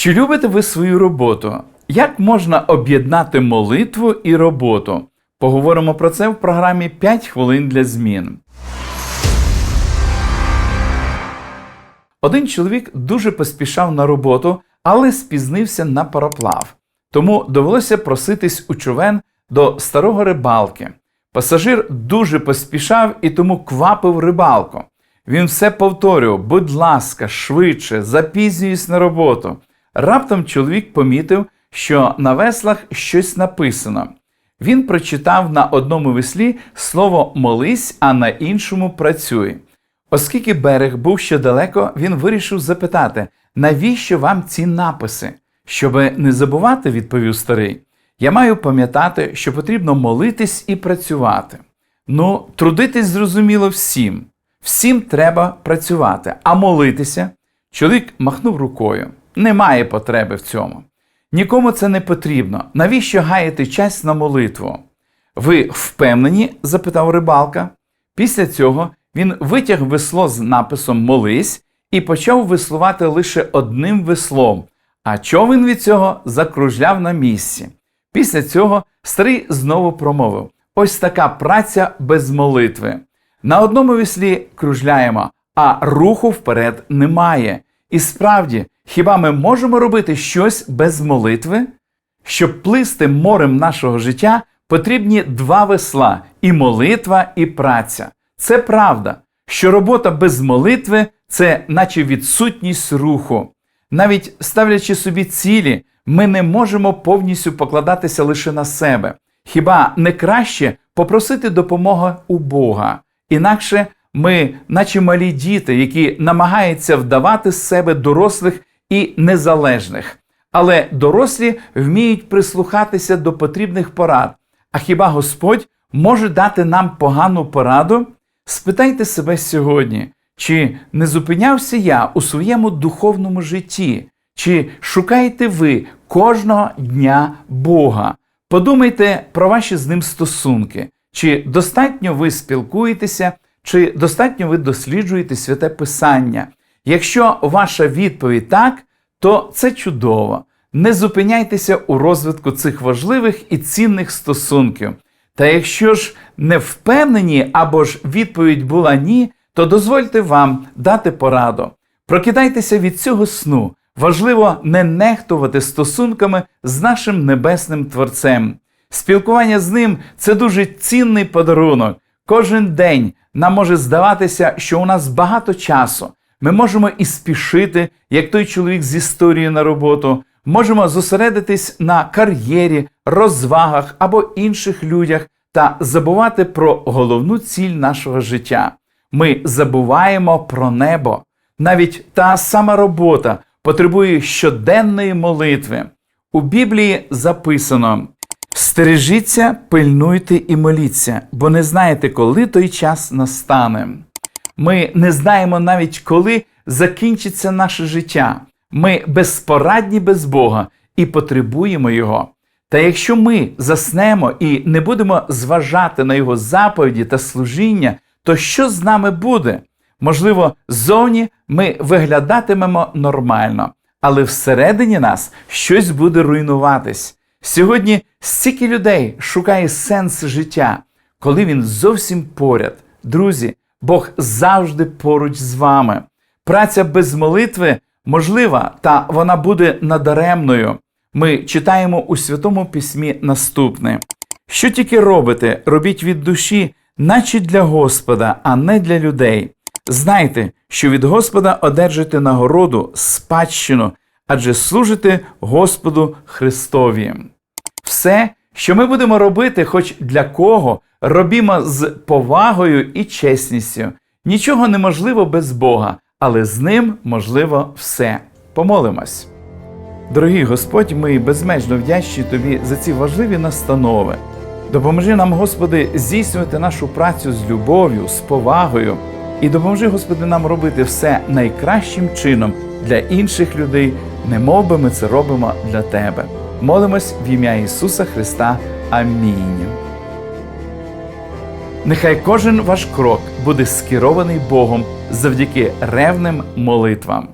Чи любите ви свою роботу? Як можна об'єднати молитву і роботу? Поговоримо про це в програмі 5 хвилин для змін. Один чоловік дуже поспішав на роботу, але спізнився на пароплав. Тому довелося проситись у човен до старого рибалки. Пасажир дуже поспішав і тому квапив рибалку. Він все повторював: будь ласка, швидше, запізнююсь на роботу. Раптом чоловік помітив, що на веслах щось написано. Він прочитав на одному веслі слово молись, а на іншому працюй. Оскільки берег був ще далеко, він вирішив запитати, навіщо вам ці написи? Щоби не забувати, відповів старий. Я маю пам'ятати, що потрібно молитись і працювати. Ну, трудитись зрозуміло всім. Всім треба працювати, а молитися. Чоловік махнув рукою. Немає потреби в цьому. Нікому це не потрібно. Навіщо гаяти час на молитву? Ви впевнені? запитав рибалка. Після цього він витяг весло з написом Молись і почав веслувати лише одним веслом, а човен від цього закружляв на місці. Після цього старий знову промовив: ось така праця без молитви. На одному веслі кружляємо, а руху вперед немає. І справді, хіба ми можемо робити щось без молитви? Щоб плисти морем нашого життя, потрібні два весла і молитва, і праця. Це правда, що робота без молитви це наче відсутність руху. Навіть ставлячи собі цілі, ми не можемо повністю покладатися лише на себе. Хіба не краще попросити допомоги у Бога? Інакше ми, наче малі діти, які намагаються вдавати з себе дорослих і незалежних. Але дорослі вміють прислухатися до потрібних порад. А хіба Господь може дати нам погану пораду? Спитайте себе сьогодні, чи не зупинявся я у своєму духовному житті, чи шукаєте ви кожного дня Бога? Подумайте про ваші з ним стосунки, чи достатньо ви спілкуєтеся, чи достатньо ви досліджуєте святе Писання. Якщо ваша відповідь так, то це чудово. Не зупиняйтеся у розвитку цих важливих і цінних стосунків. Та якщо ж не впевнені або ж відповідь була ні, то дозвольте вам дати пораду. Прокидайтеся від цього сну. Важливо не нехтувати стосунками з нашим небесним Творцем. Спілкування з ним це дуже цінний подарунок. Кожен день нам може здаватися, що у нас багато часу. Ми можемо і спішити, як той чоловік з історією на роботу, можемо зосередитись на кар'єрі, розвагах або інших людях та забувати про головну ціль нашого життя. Ми забуваємо про небо. Навіть та сама робота потребує щоденної молитви. У Біблії записано: стережіться, пильнуйте і моліться, бо не знаєте, коли той час настане. Ми не знаємо навіть, коли закінчиться наше життя. Ми безпорадні без Бога і потребуємо Його. Та якщо ми заснемо і не будемо зважати на Його заповіді та служіння, то що з нами буде? Можливо, ззовні ми виглядатимемо нормально, але всередині нас щось буде руйнуватись. Сьогодні стільки людей шукає сенс життя, коли він зовсім поряд. Друзі, Бог завжди поруч з вами. Праця без молитви можлива, та вона буде надаремною. Ми читаємо у Святому Письмі наступне: що тільки робите, робіть від душі, наче для Господа, а не для людей. Знайте, що від Господа одержите нагороду, спадщину, адже служите Господу Христові. Все, що ми будемо робити, хоч для кого, робімо з повагою і чесністю. Нічого неможливо без Бога, але з ним можливо все. Помолимось. Дорогий Господь, ми безмежно вдячні Тобі за ці важливі настанови. Допоможи нам, Господи, здійснювати нашу працю з любов'ю, з повагою, і допоможи, Господи, нам робити все найкращим чином для інших людей, немов би ми це робимо для Тебе. Молимось в ім'я Ісуса Христа. Амінь. Нехай кожен ваш крок буде скерований Богом завдяки ревним молитвам.